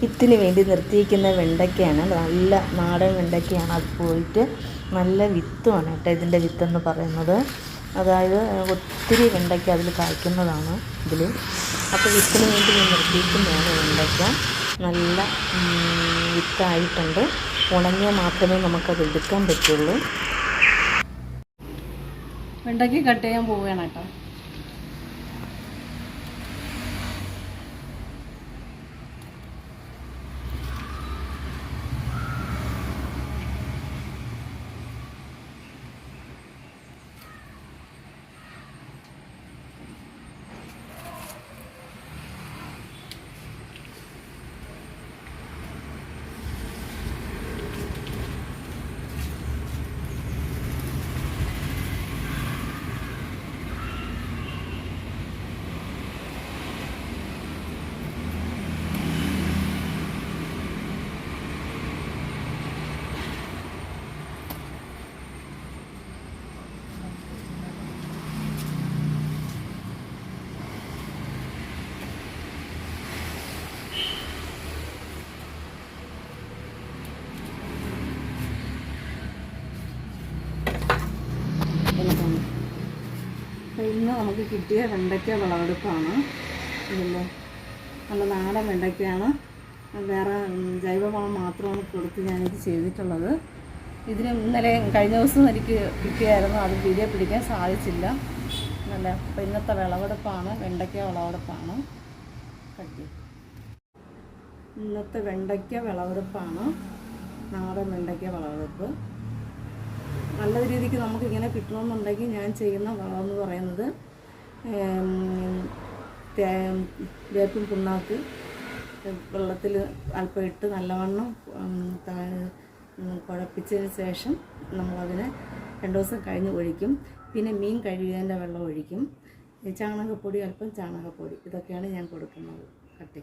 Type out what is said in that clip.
വിത്തിന് വേണ്ടി നിർത്തിയിരിക്കുന്ന വെണ്ടയ്ക്കയാണ്. നല്ല നാടൻ വെണ്ടയ്ക്കയാണ്. അത് പോയിട്ട് നല്ല വിത്തുമാണ് കേട്ടോ ഇതിന്റെ വിത്തെന്ന് പറയുന്നത്. അതായത് ഒത്തിരി വെണ്ടയ്ക്ക അതിൽ കായ്ക്കുന്നതാണ് ഇതിൽ. അപ്പോൾ വിത്തിന് വേണ്ടി ഞാൻ നിർത്തിയിരിക്കുന്നതാണ് വെണ്ടയ്ക്ക. നല്ല വിത്തായിട്ടുണ്ട്. ഉണങ്ങിയാൽ മാത്രമേ നമുക്കത് എടുക്കാൻ പറ്റുള്ളൂ. വെണ്ടയ്ക്ക് കട്ട് ചെയ്യാൻ പോവുകയാണ് കേട്ടോ എളുപ്പമാണ് അപ്പോൾ ഇന്ന് നമുക്ക് കിട്ടിയ വെണ്ടയ്ക്ക വിളവെടുപ്പാണ്. ഇതിന്റെ നല്ല നാടൻ വെണ്ടയ്ക്കയാണ്. വേറെ ജൈവവളം മാത്രമാണ് കൊടുത്ത് ഞാനിത് ചെയ്തിട്ടുള്ളത്. ഇതിന് ഇന്നലെ കഴിഞ്ഞ ദിവസം എനിക്ക് കിട്ടിയായിരുന്നു. അത് വീഡിയോ പിടിക്കാൻ സാധിച്ചില്ല. നല്ല അപ്പം ഇന്നത്തെ വിളവെടുപ്പാണ്. വെണ്ടയ്ക്ക വിളവെടുപ്പാണ്. കട്ടി ഇന്നത്തെ വെണ്ടയ്ക്ക വിളവെടുപ്പാണ്. നാടൻ വെണ്ടയ്ക്ക വിളവെടുപ്പ്. നല്ല രീതിക്ക് നമുക്ക് ഇങ്ങനെ കിട്ടണമെന്നുണ്ടെങ്കിൽ ഞാൻ ചെയ്യുന്ന വളം എന്ന് പറയുന്നത് വേപ്പും പുണ്ണാക്ക് വെള്ളത്തിൽ അല്പം ഇട്ട് നല്ലവണ്ണം കുഴപ്പിച്ചതിന് ശേഷം നമ്മളതിനെ രണ്ട് ദിവസം കഴിഞ്ഞ് ഒഴിക്കും. പിന്നെ മീൻ കഴുകിയതിന്റെ വെള്ളം ഒഴിക്കും. ചാണകപ്പൊടി അല്പം ചാണകപ്പൊടി ഇതൊക്കെയാണ് ഞാൻ കൊടുക്കുന്നത്. കട്ടി.